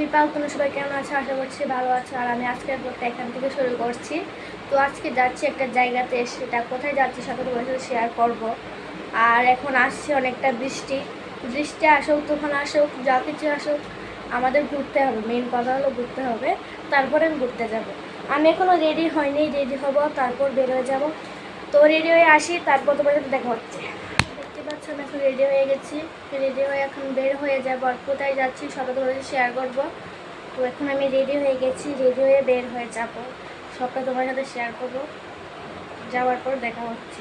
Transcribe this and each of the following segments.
People তোমরা সবাই কেমন আছো? আশা করছি ভালো আছো। আর আমি আজকের ব্লগটা এখান থেকে শুরু করছি। তো আজকে যাচ্ছি একটা জায়গাতে সেটা কোথায় যাচ্ছি সাথে সাথে শেয়ার করব। আর এখন আসছে অনেকটা বৃষ্টি। বৃষ্টি আসুক, তুফান আসুক, যা কিছু আসুক, আমাদের ঘুরতে হবে। মেন কথা হলো ঘুরতে হবে। তারপরে আমি ঘুরতে যাব। আমি এখনও রেডি হয়নি রেডি হব, তারপর বের হয়ে যাব। তো রেডি হয়ে আসি, তারপর তোমার সাথে দেখা হচ্ছে। আমি এখন রেডি হয়ে গেছি। রেডি হয়ে এখন বের হয়ে যাব। আর কোথায় যাচ্ছি সবাই তোমাদের শেয়ার করব। তো এখন আমি রেডি হয়ে গেছি রেডি হয়ে বের হয়ে যাব। সবটা তোমার সাথে শেয়ার করব। যাওয়ার পর দেখা হচ্ছে।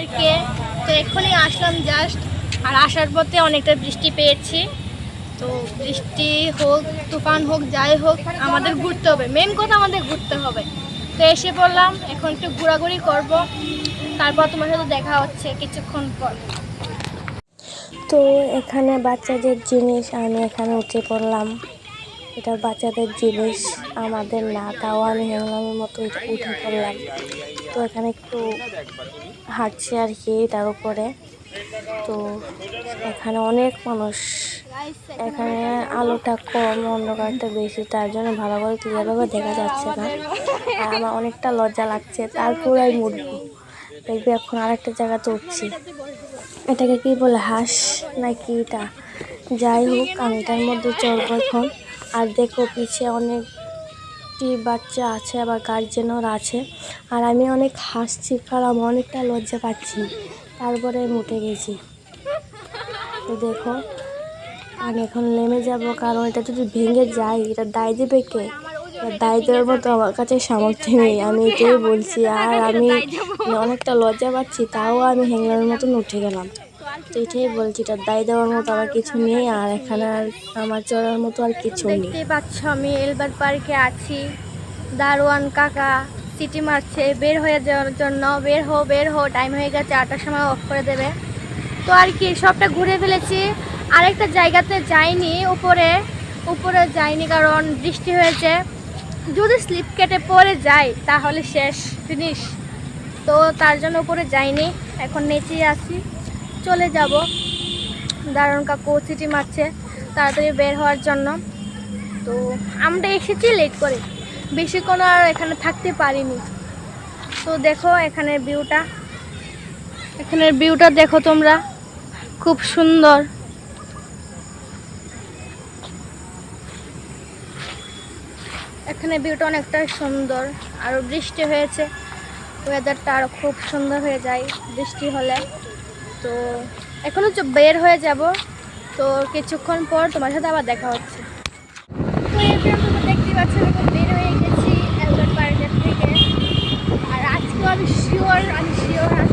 পার্কে তো এক্ষুনি আসলাম জাস্ট আর আসার পথে অনেকটা বৃষ্টি পেয়েছি। তো বৃষ্টি হোক, তুফান হোক, যাই হোক, আমাদের ঘুরতে হবে। মেন কথা আমাদের ঘুরতে হবে। তো এসে পড়লাম এখন একটু ঘোরাঘুরি করব। তারপর তোমার সাথে দেখা হচ্ছে কিছুক্ষণ পর। তো এখানে বাচ্চাদের জিনিস আমি এখানে উঠে পড়লাম। এটা বাচ্চাদের জিনিস, আমাদের না, তাও আমি হেমলামের মতো উঠে পড়লাম। তো এখানে একটু হাঁটছি আর কি তার উপরে। তো এখানে অনেক মানুষ, এখানে আলোটা কম, অন্ধকারটা বেশি, তার জন্য ভালো করে ক্লিয়ারভাবে দেখা যাচ্ছে না। আর আমার অনেকটা লজ্জা লাগছে তারপরে আমি উঠবো দেখবি এখন আরেকটা জায়গাতে উঠছি। এটাকে কি বলে, হাঁস নাকি এটা? যাই হোক, আমি এটার মধ্যে চলবো এখন। আর দেখো পিছে অনেকটি বাচ্চা আছে, আবার গার্জেনরা আছে। আর আমি অনেক হাসছি, কারণ অনেকটা লজ্জা পাচ্ছি। তারপরে আমি উঠে গেছি। তো দেখো আর এখন নেমে যাব, কারণ এটা যদি ভেঙে যায়, এটা দায় দেবে কে? দায় দেওয়ার মতো আমার কাছে সামর্থ্য নেই। আমি এটাই বলছি, আর আমি অনেকটা লজ্জা পাচ্ছি, তাও আমি হ্যাংলার মতন উঠে গেলাম। তো এটাই বলছি, এটা দায় দেওয়ার মতো আমার কিছু নেই, আর এখানে আর আমার চড়ার মতো আর কিছু নেই। দেখতে পাচ্ছ আমি, এলবার পার্কে আছি। দারোয়ান কাকা সিটি মারছে, বের হয়ে যাওয়ার জন্য, বের হো বের হো টাইম হয়ে গেছে আটটার সময় অফ করে দেবে। তো আর কি, সবটা ঘুরে ফেলেছি। আরেকটা জায়গাতে যাইনি, উপরে উপরে যাইনি, কারণ বৃষ্টি হয়েছে। যদি স্লিপ কেটে পড়ে যাই, তাহলে শেষ ফিনিশ তো তার জন্য উপরে যাইনি, এখন নিচেই আছি। চলে যাব। দারুণ কাকু সিটি মারছে তাড়াতাড়ি বের হওয়ার জন্য। তো আমরা এসেছি লেট করে। বেশি বেশিক্ষণ আর এখানে থাকতে পারিনি। তো দেখো এখানের ভিউটা এখানের ভিউটা দেখো তোমরা। খুব সুন্দর। এখানে ভিউটা অনেকটাই সুন্দর। আর বৃষ্টি হয়েছে। ওয়েদারটা আরও খুব সুন্দর হয়ে যায় বৃষ্টি হলে। তো এখনও বের হয়ে যাব। তো কিছুক্ষণ পর তোমার সাথে আবার দেখা হচ্ছে। এরকম বের হয়ে গেছি থেকে। আর আমি শিওর আমি শিওর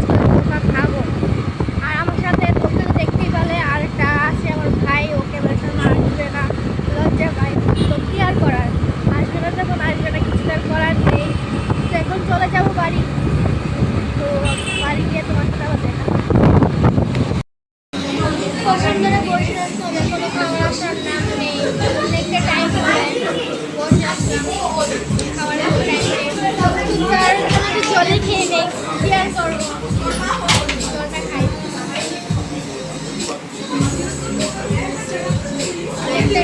জলে খেয়ে নেই কি আর করব জলটা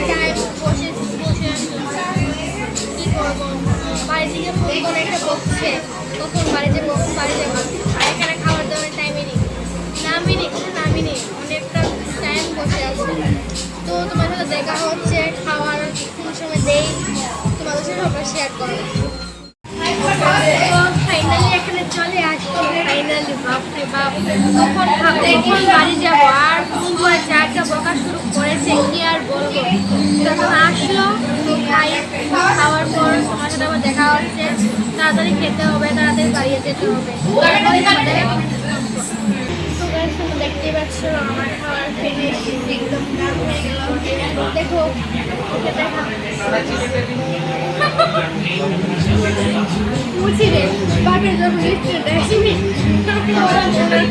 টাইম বসে বসে আসলাম কি করব বাড়ি থেকে ফোন করে একটা বকছে কখন বাড়ি যাব আর এখানে খাওয়ার দাওয়ার টাইমে নেই কোনো নামিনি অনেকটা টাইম বসে আছে তো তোমার সাথে দেখা হচ্ছে, খাওয়ার কোন সময় দেই তোমাদের শেয়ার করব ফাইনালি এখানে চলে আসব ফাইনালি বাপরে বাপ। খাব, কখন বাড়ি যাব, আর করে চারটা শুরু করেছে, কি আর তখন খাওয়ার পর তোমার দেখা হচ্ছে। তাড়াতাড়ি খেতে হবে, তাড়াতাড়ি বাড়িয়ে তোমরা বাপের জন্য রেস্টুরেন্টে আসিনি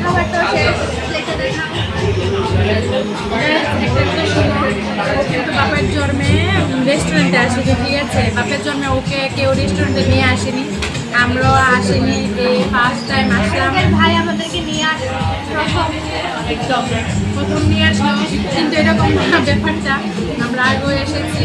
খাবারটা শেষ প্লেটে দেখা কিন্তু বাপের জন্মে রেস্টুরেন্টে আসেনি ঠিক আছে। বাপের জন্মে ওকে কেউ রেস্টুরেন্টে নিয়ে আসেনি। আমরাও আসেনি এই ফার্স্ট টাইম আসলাম। ভাই আমাদেরকে নিয়ে আসলো প্রথম। একদম। প্রথম নিয়ে আসলো কিন্তু এরকম ব্যাপারটা আমরা আগেও এসেছি।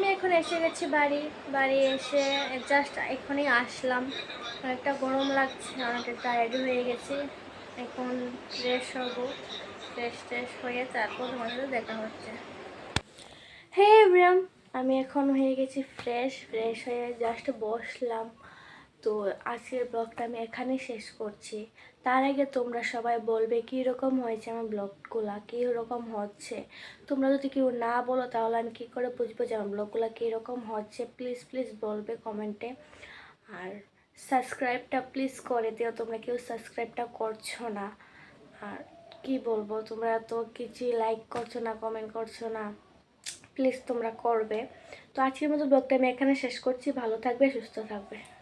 এসে গেছি বাড়ি বাড়ি এসে জাস্ট এখনই আসলাম। অনেকটা গরম লাগছে, অনেকটা টায়ার্ড হয়ে গেছি। এখন ফ্রেশ হব ফ্রেশ ট্রেশ হয়ে তারপর তোমাদের দেখা হচ্ছে। হে ব্রাম আমি এখন হয়ে গেছি ফ্রেশ ফ্রেশ হয়ে জাস্ট বসলাম। তো আজকের ব্লগটা আমি এখানে শেষ করছি। তার আগে তোমরা সবাই বলবে কী রকম হয়েছে আমার ব্লগগুলো কী রকম হচ্ছে? তোমরা যদি কেউ না বলো তাহলে আমি কী করে বুঝব যে আমার ব্লগগুলো কীরকম হচ্ছে? প্লিজ প্লিজ বলবে কমেন্টে। আর সাবস্ক্রাইবটা প্লিজ করে দিও, তোমরা কেউ সাবস্ক্রাইবটা করছ না। আর কি বলব, তোমরা তো কিছুই লাইক করছ না কমেন্ট করছ না। প্লিজ তোমরা করবে। তো আজকের মতো ব্লগটা আমি এখানে শেষ করছি। ভালো থাকবে, সুস্থ থাকবে।